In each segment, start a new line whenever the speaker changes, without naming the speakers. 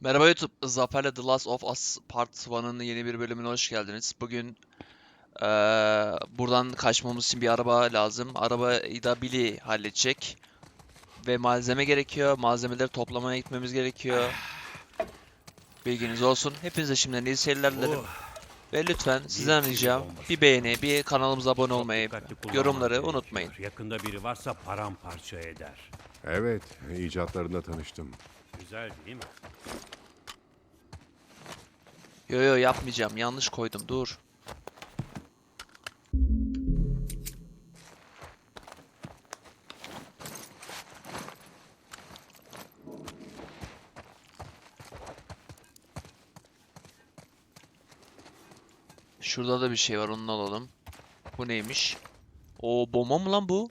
Merhaba YouTube, Zafer'le The Last of Us Part 1'ın yeni bir bölümüne hoş geldiniz. Bugün eee, buradan kaçmamız için bir araba lazım. Arabayı da Billy halledecek. Ve malzeme gerekiyor. Malzemeleri toplamaya gitmemiz gerekiyor. Bilginiz olsun. Hepinize şimdiden iyi seyirler dilerim. Ve lütfen sizden
bir
ricam bir beğeni, bir kanalımıza abone olmayı, yorumları unutmayın.
Yakında biri varsa paramparça eder.
Evet, icatlarında tanıştım.
Güzel değil mi?
Yo yo yapmayacağım. Yanlış koydum. Dur. Şurada da bir şey var. Onu alalım. Bu neymiş? O bomba mı lan bu?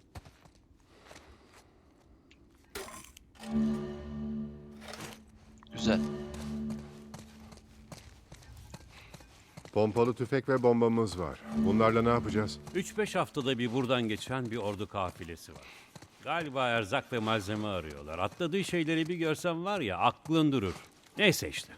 Pompalı tüfek ve bombamız var. Bunlarla ne yapacağız?
3-5 haftada bir buradan geçen bir ordu kafilesi var. Galiba erzak ve malzeme arıyorlar. Atladığı şeyleri bir görsen var ya aklın durur. Neyse işte.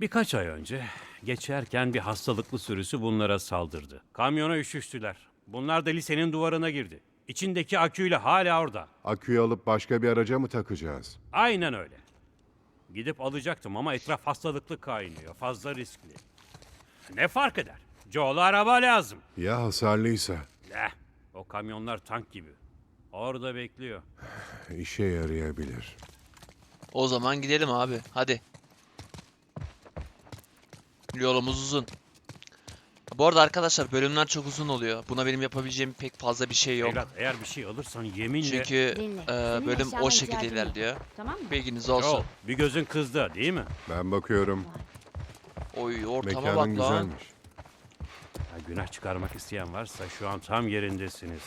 Birkaç ay önce geçerken bir hastalıklı sürüsü bunlara saldırdı. Kamyona üşüştüler. Bunlar da lisenin duvarına girdi. İçindeki aküyle hala orada.
Aküyü alıp başka bir araca mı takacağız?
Aynen öyle. Gidip alacaktım ama etraf hastalıklı kaynıyor. Fazla riskli. Ne fark eder? Joel'a araba lazım.
Ya hasarlıysa?
Eh, o kamyonlar tank gibi. Orada bekliyor.
İşe yarayabilir.
O zaman gidelim abi. Hadi. Yolumuz uzun. Bu arada arkadaşlar bölümler çok uzun oluyor. Buna benim yapabileceğim pek fazla bir şey yok.
Evlat eğer bir şey alırsan yeminle...
Çünkü
Dinle,
e,
senin
bölüm o şekilde
ihtiyacın yok.
ilerliyor.
Tamam mı?
Bilginiz
Joel,
olsun.
bir gözün kızdı değil mi?
Ben bakıyorum.
Oy ortama
Mekanın
bak lan.
güzelmiş.
Ha, günah çıkarmak isteyen varsa şu an tam yerindesiniz.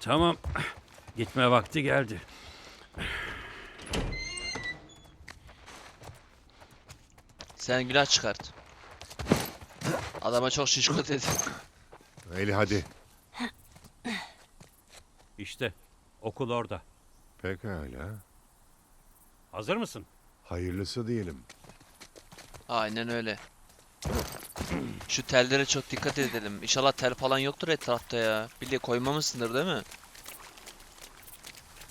Tamam. Gitme vakti geldi.
Sen günah çıkart. Adama çok şişko dedi.
Eli hadi.
İşte okul orada.
Pekala.
Hazır mısın?
Hayırlısı diyelim.
Aynen öyle. Şu tellere çok dikkat edelim. İnşallah tel falan yoktur etrafta ya. Bile koymamışsındır değil mi?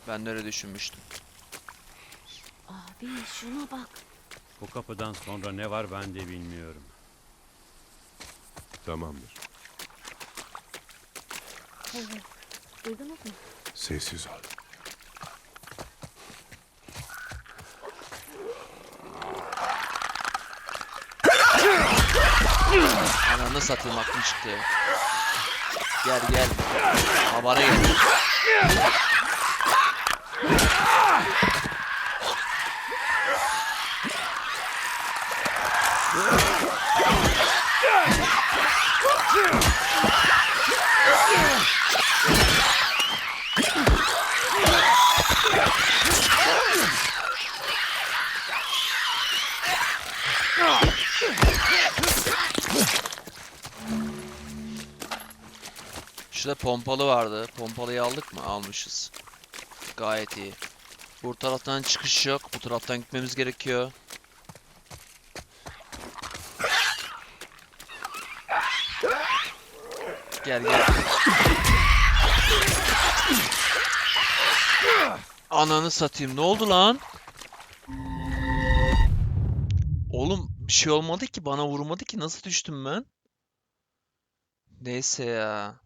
Ben de öyle düşünmüştüm.
Abi şuna bak.
Bu kapıdan sonra ne var ben de bilmiyorum.
Tamamdır.
Evet. Duydunuz mu?
Sessiz ol.
Ananı satayım aklım çıktı. Gel gel. Habara gel. Şurada pompalı vardı. Pompalıyı aldık mı? Almışız. Gayet iyi. Bu taraftan çıkış yok. Bu taraftan gitmemiz gerekiyor. Gel gel. Ananı satayım. Ne oldu lan? Oğlum bir şey olmadı ki. Bana vurmadı ki. Nasıl düştüm ben? Neyse ya.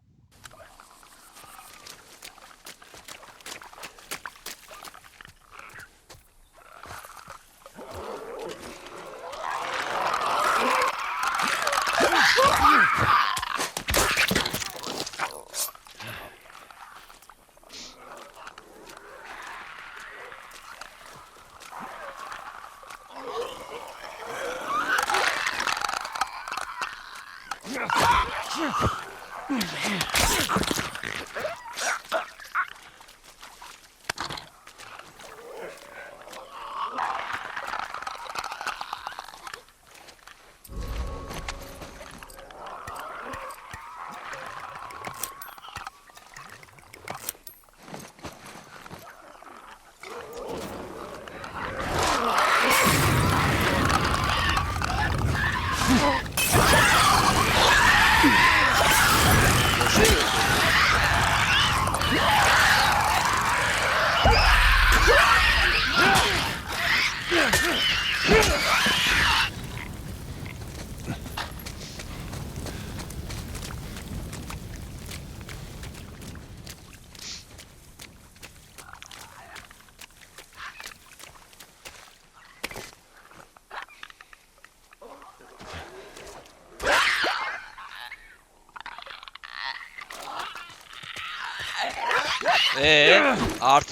Ee,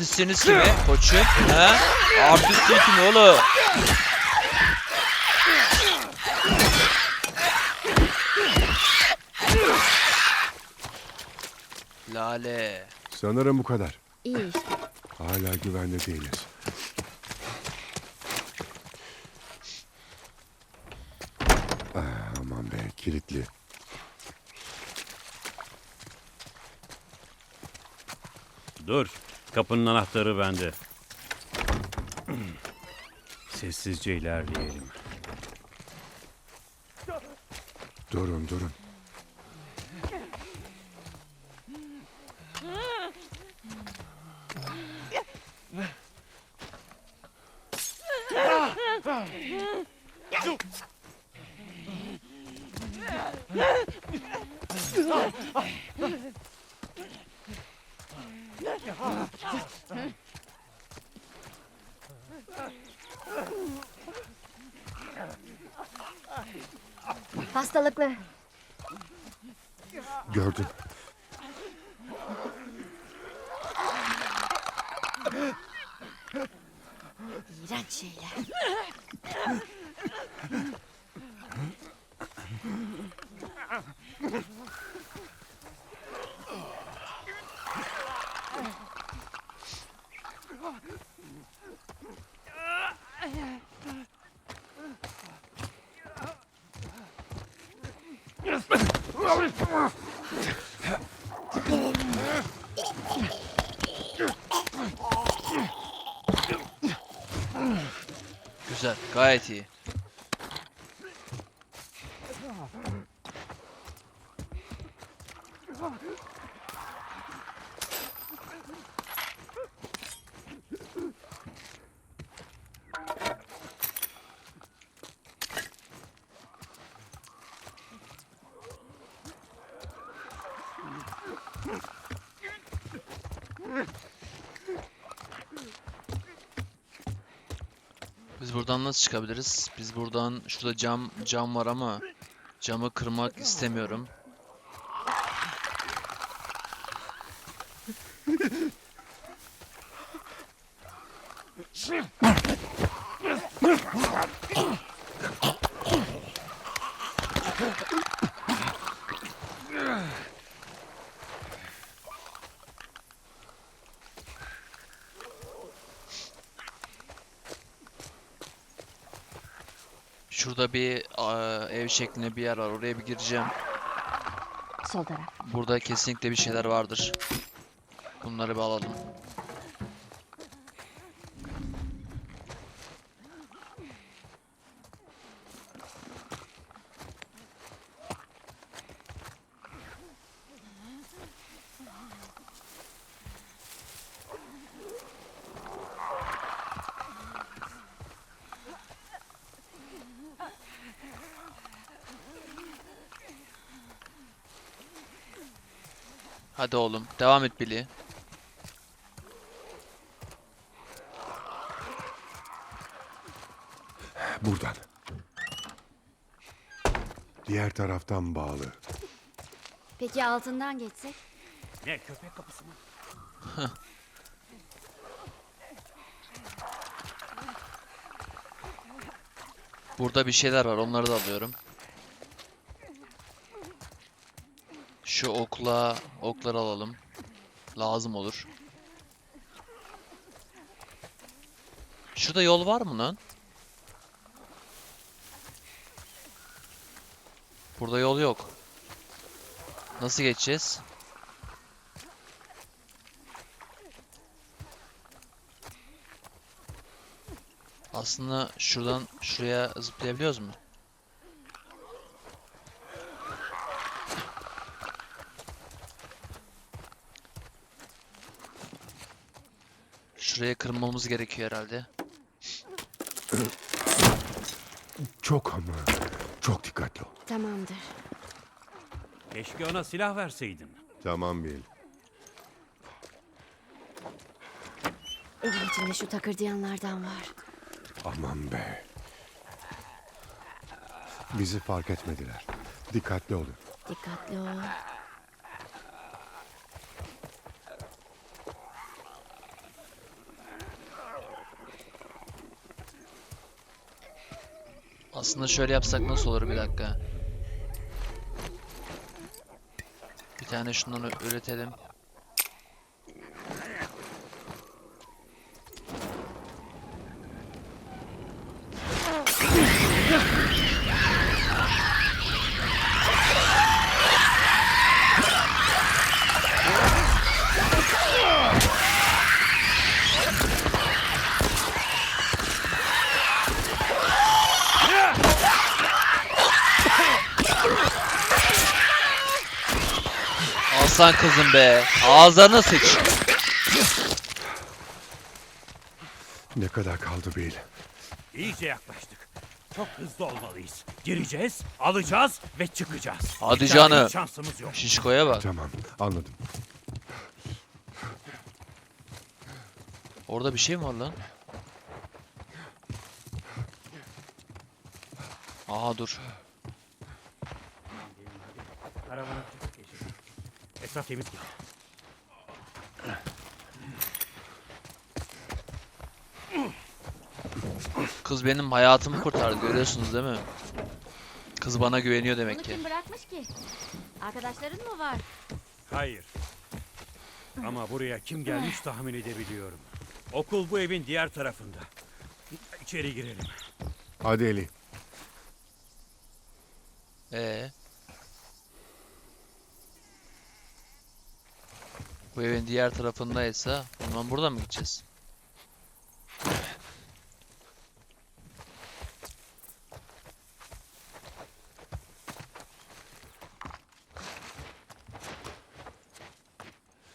artistiniz kimi koçum? He? Artistin kim oğlum? Lale.
Sanırım bu kadar.
İyi işte.
Hala güvende değiliz. Ah, aman be kilitli.
Dur. Kapının anahtarı bende. Sessizce ilerleyelim.
Durun durun.
Hastalıklı.
Gördüm.
İğrenç şeyler.
信嗰一次 Buradan nasıl çıkabiliriz? Biz buradan şurada cam cam var ama camı kırmak istemiyorum. Şurada bir aa, ev şeklinde bir yer var. Oraya bir gireceğim.
Sol taraf.
Burada kesinlikle bir şeyler vardır. Bunları bir alalım. Hadi oğlum, devam et Billy.
Buradan. Diğer taraftan bağlı.
Peki altından geçsek?
Ne köpek kapısı mı?
Burada bir şeyler var, onları da alıyorum. Şu okla, okları alalım. Lazım olur. Şurada yol var mı lan? Burada yol yok. Nasıl geçeceğiz? Aslında şuradan şuraya zıplayabiliyoruz mu? Şuraya kırmamız gerekiyor herhalde.
Çok ama çok dikkatli ol.
Tamamdır.
Keşke ona silah verseydin.
Tamam Bil.
Evin içinde şu takırdayanlardan var.
Aman be. Bizi fark etmediler. Dikkatli olun.
Dikkatli ol.
Aslında şöyle yapsak nasıl olur bir dakika. Bir tane şundan üretelim. Aslan kızım be. Ağızlarına sıç.
Ne kadar kaldı Bil?
İyice yaklaştık. Çok hızlı olmalıyız. Gireceğiz, alacağız ve çıkacağız.
Hadi
tane
canım.
Şansımız yok.
Şişkoya bak.
Tamam anladım.
Orada bir şey mi var lan? Aha dur.
Geçelim. Etraf temiz gibi.
Kız benim hayatımı kurtardı görüyorsunuz değil mi? Kız bana güveniyor demek
Bunu
ki.
kim bırakmış ki? Arkadaşların mı var?
Hayır. Ama buraya kim gelmiş tahmin edebiliyorum. Okul bu evin diğer tarafında. İçeri girelim.
Hadi Eli.
Ee. Bu evin diğer tarafındaysa o zaman buradan mı gideceğiz?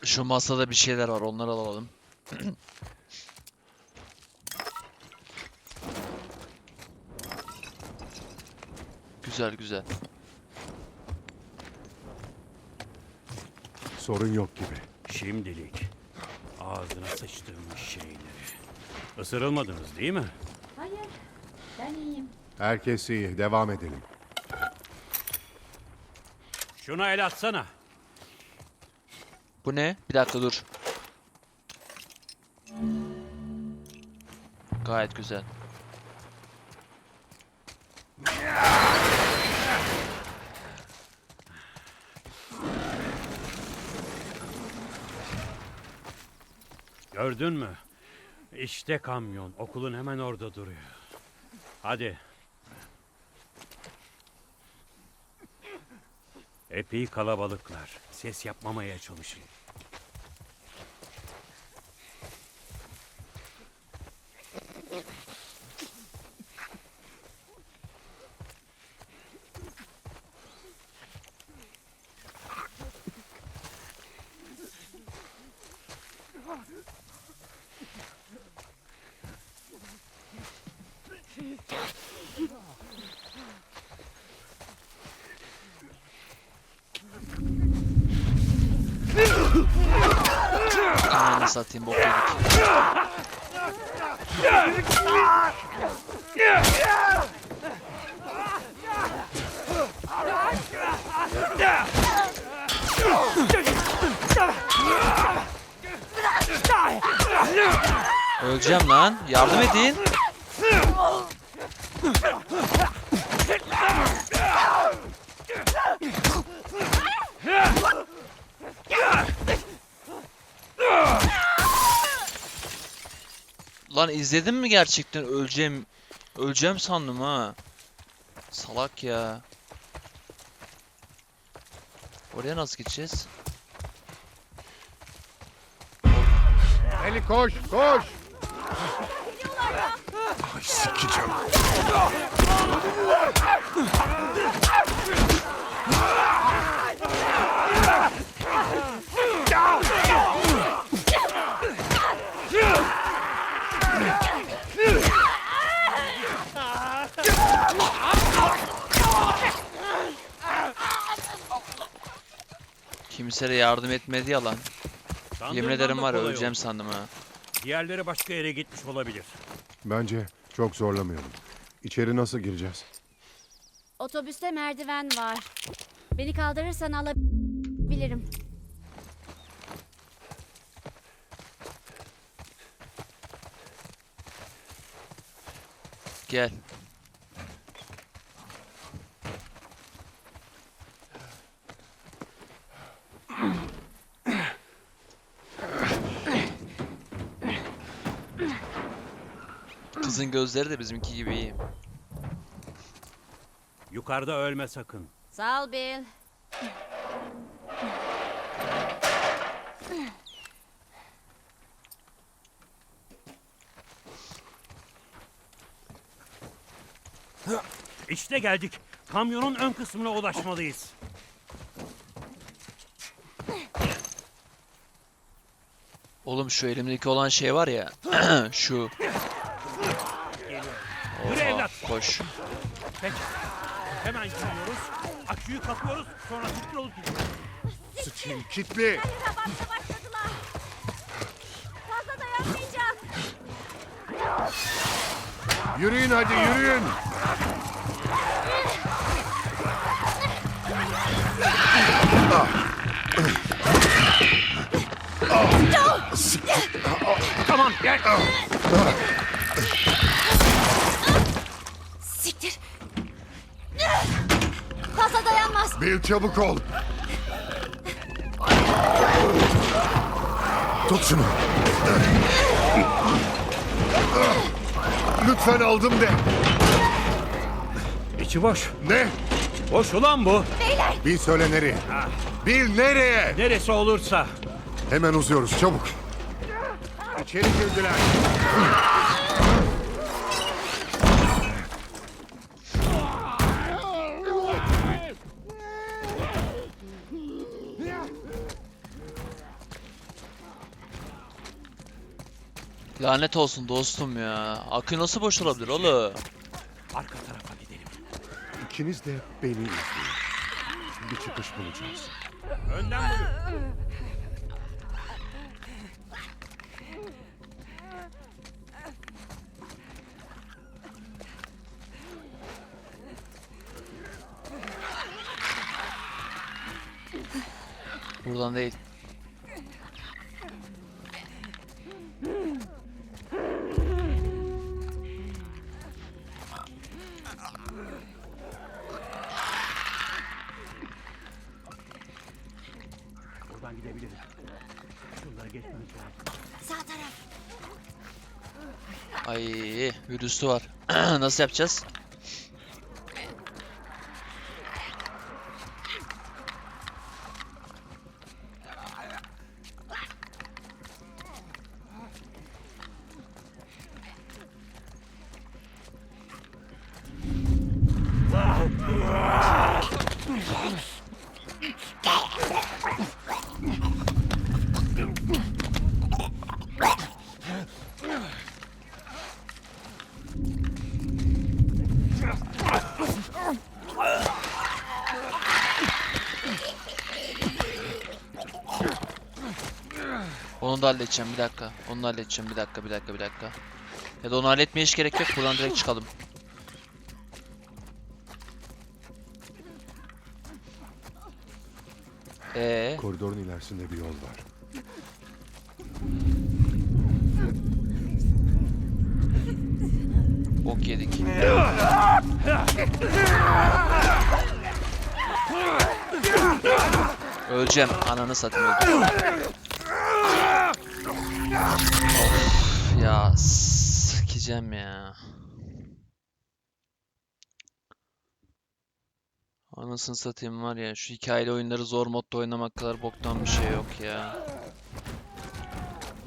Şu masada bir şeyler var onları alalım. Güzel güzel.
Sorun yok gibi.
Şimdilik ağzına sıçtığımız şeyleri. Isırılmadınız değil mi?
Hayır. Ben iyiyim.
Herkes iyi. Devam edelim.
Şuna el atsana.
Bu ne? Bir dakika dur. Gayet güzel.
Gördün mü? İşte kamyon. Okulun hemen orada duruyor. Hadi. Epey kalabalıklar. Ses yapmamaya çalışın.
Ananı satayım bok yedik. Öleceğim lan. Yardım edin. Lan izledin mi gerçekten? Öleceğim. Öleceğim sandım ha. Salak ya. Oraya nasıl gideceğiz?
Eli koş koş. Ay sikeceğim.
Komisere yardım etmedi yalan. Yemin
Sandığımdan
ederim
da
var ya
kolay
öleceğim
oldu.
sandım ha.
Diğerleri başka yere gitmiş olabilir.
Bence çok zorlamayalım. İçeri nasıl gireceğiz?
Otobüste merdiven var. Beni kaldırırsan alabilirim.
Gel. Kızın gözleri de bizimki gibi iyi.
Yukarıda ölme sakın.
Sağ ol Bill.
İşte geldik. Kamyonun ön kısmına ulaşmalıyız.
Oğlum şu elimdeki olan şey var ya. şu. Koş.
Peki. Hemen gidiyoruz. Aküyü kapıyoruz. Sonra tıklı olup gidiyoruz.
Sıçayım kitli.
Başta başladılar. Fazla dayanmayacağım.
Yürüyün hadi yürüyün.
Tamam gel.
Siktir. Fazla
Bil çabuk ol. Tut şunu. Lütfen aldım de.
İçi boş.
Ne?
Boş ulan bu.
Bil söyle nereye? Bil nereye?
Neresi olursa.
Hemen uzuyoruz çabuk. İçeri girdiler.
Lanet olsun dostum ya. Akü nasıl boş olabilir oğlum?
Arka tarafa gidelim.
İkiniz de beni izleyin. Bir çıkış bulacağız.
Önden buyur.
Buradan değil.
Sağ taraf.
Ay virüsü var. Nasıl yapacağız? Halledeceğim bir dakika. Onu halledeceğim bir dakika bir dakika bir dakika. Ya da onu halletmeye hiç gerek yok. Buradan direkt çıkalım. Ee,
Koridorun ilerisinde bir yol var.
bok yedik. Öleceğim. Ananı satayım öldüm. Of ya sikeceğim ya. Anasını satayım var ya şu hikayeli oyunları zor modda oynamak kadar boktan bir şey yok ya.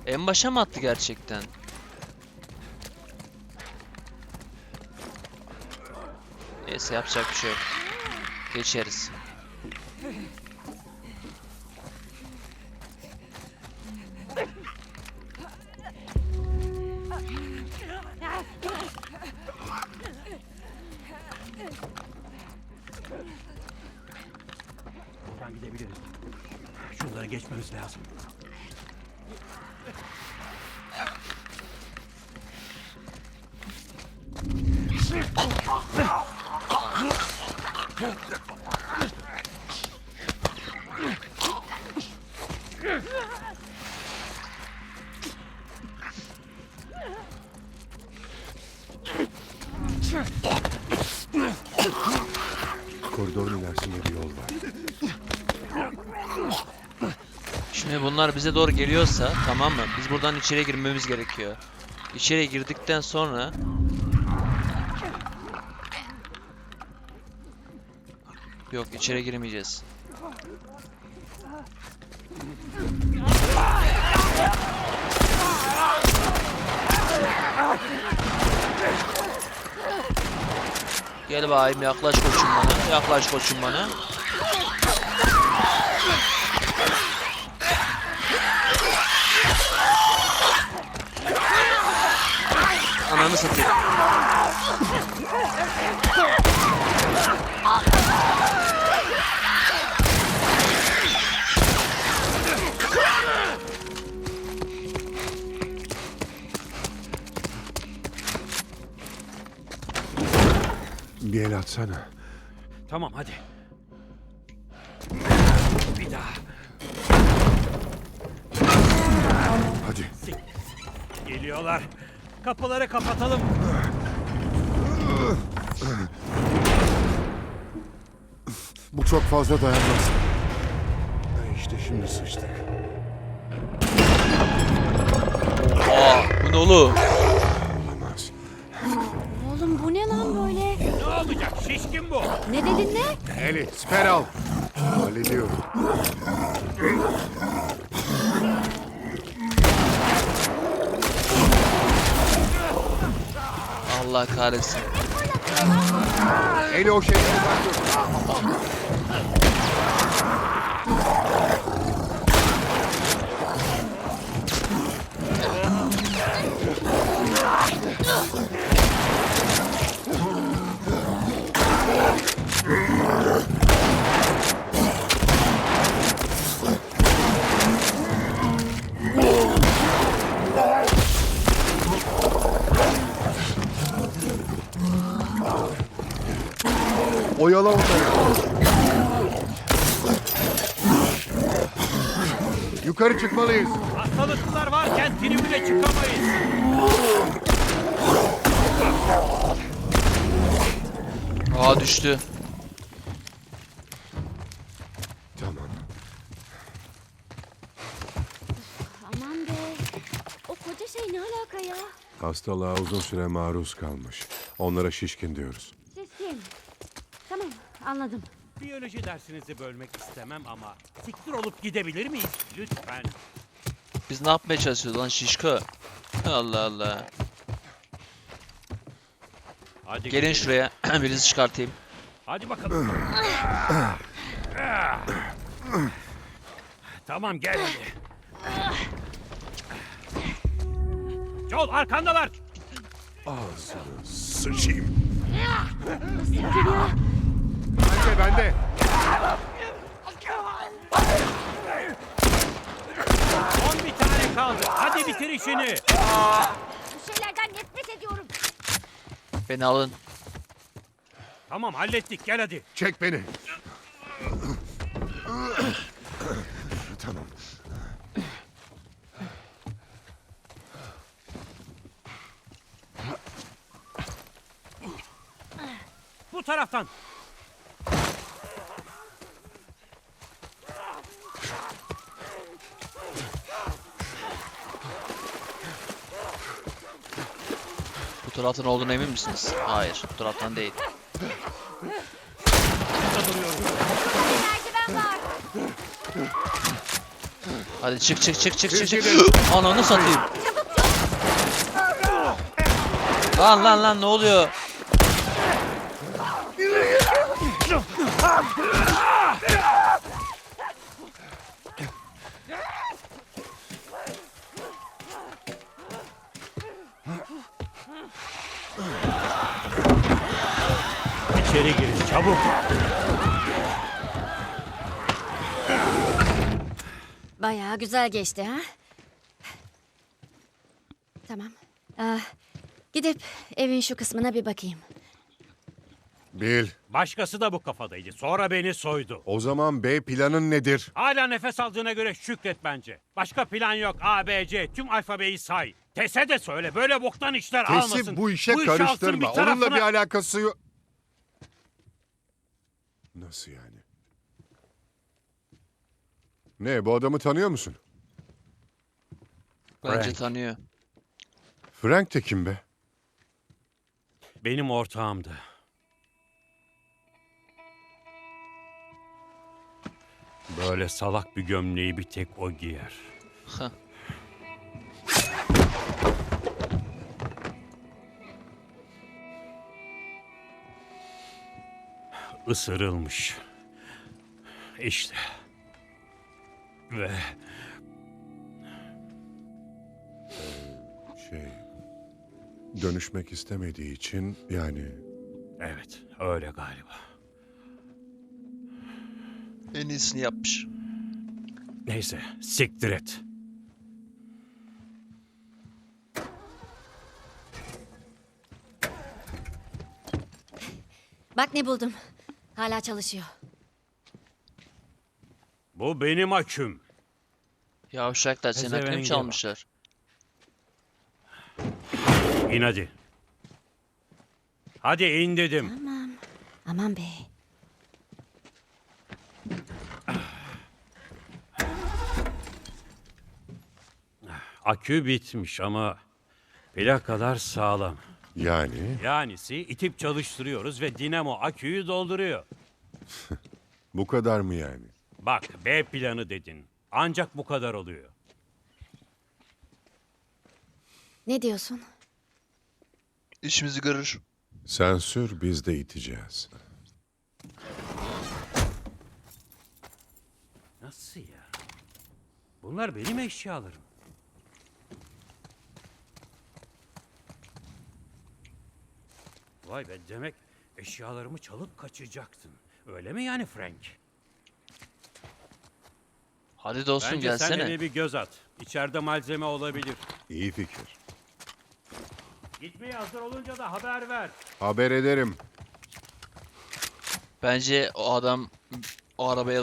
En başa mı attı gerçekten? Neyse yapacak bir şey yok. Geçeriz.
Gitmemiz lazım.
Bunlar bize doğru geliyorsa tamam mı? Biz buradan içeriye girmemiz gerekiyor. İçeriye girdikten sonra Yok içeri giremeyeceğiz. Gel bakayım yaklaş koçum bana. Yaklaş koçum bana. Ananı satayım.
Bir el atsana.
Tamam hadi. Bir daha.
Hadi.
Geliyorlar. Kapıları kapatalım.
Bu çok fazla dayanmaz. İşte şimdi sıçtık.
Aa, bu ne oğlum?
Olamaz.
Oğlum bu ne lan böyle?
Ne olacak? Şişkin bu.
Ne dedin ne?
Eli, siper al. Hallediyorum.
Allah kahretsin.
Eli o şeyden uzak dur. Yukarı çıkmalıyız.
Hastalıklılar varken tribüne çıkamayız.
Aa düştü.
Tamam.
Aman be. O koca şey ne alaka ya?
Hastalığa uzun süre maruz kalmış. Onlara şişkin diyoruz.
Seskin. Tamam anladım.
Biyoloji dersinizi bölmek istemem ama siktir olup gidebilir miyiz? Lütfen.
Biz ne yapmaya çalışıyoruz lan şişko? Allah Allah.
Hadi
Gelin
gidelim.
şuraya. Birinizi çıkartayım.
Hadi bakalım. tamam gel hadi. Joel arkandalar.
Ağzını sıçayım. Bende bende.
Son bir tane kaldı. Hadi bitir işini.
Bu şeylerden nefret ediyorum.
Beni alın.
Tamam hallettik gel hadi.
Çek beni. tamam.
Bu taraftan.
Taraftan olduğuna emin misiniz? Hayır. Bu taraftan değil. Hadi çık çık çık çık çık çık. Ananı satayım. Lan lan lan ne oluyor?
İçeri girin çabuk.
Bayağı güzel geçti ha? Tamam. Ah, gidip evin şu kısmına bir bakayım.
Bil,
Başkası da bu kafadaydı. Sonra beni soydu.
o zaman B planın nedir?
Hala nefes aldığına göre şükret bence. Başka plan yok. A, B, C. Tüm alfabeyi say. Tese de söyle. Böyle boktan işler almasın.
Kesip bu işe
alsın
karıştırma.
bir
Onunla
tarafına-
bir alakası yok. Nasıl yani? Ne, bu adamı tanıyor musun?
Bence
Frank.
tanıyor.
Frank de kim be?
Benim ortağımdı. Böyle salak bir gömleği bir tek o giyer.
Hah.
Isırılmış. İşte. Ve
Şey... Dönüşmek istemediği için yani...
evet öyle galiba.
En iyisini yapmış.
Neyse siktir et.
Bak ne buldum. Hala çalışıyor.
Bu benim aküm.
Yavşaklar senin hakkını mı çalmışlar?
İn hadi. Hadi in dedim.
Tamam. Aman be.
Akü bitmiş ama plakalar sağlam.
Yani
Yanisi itip çalıştırıyoruz ve dinamo aküyü dolduruyor.
bu kadar mı yani?
Bak B planı dedin. Ancak bu kadar oluyor.
Ne diyorsun?
İşimizi görür.
Sen sür biz de iteceğiz.
Nasıl ya? Bunlar benim eşyalarım. Vay be demek eşyalarımı çalıp kaçacaktın. Öyle mi yani Frank?
Hadi dostum
Bence sen
gelsene.
eve bir göz at. İçeride malzeme olabilir.
İyi fikir.
Gitmeye hazır olunca da haber ver.
Haber ederim.
Bence o adam o arabaya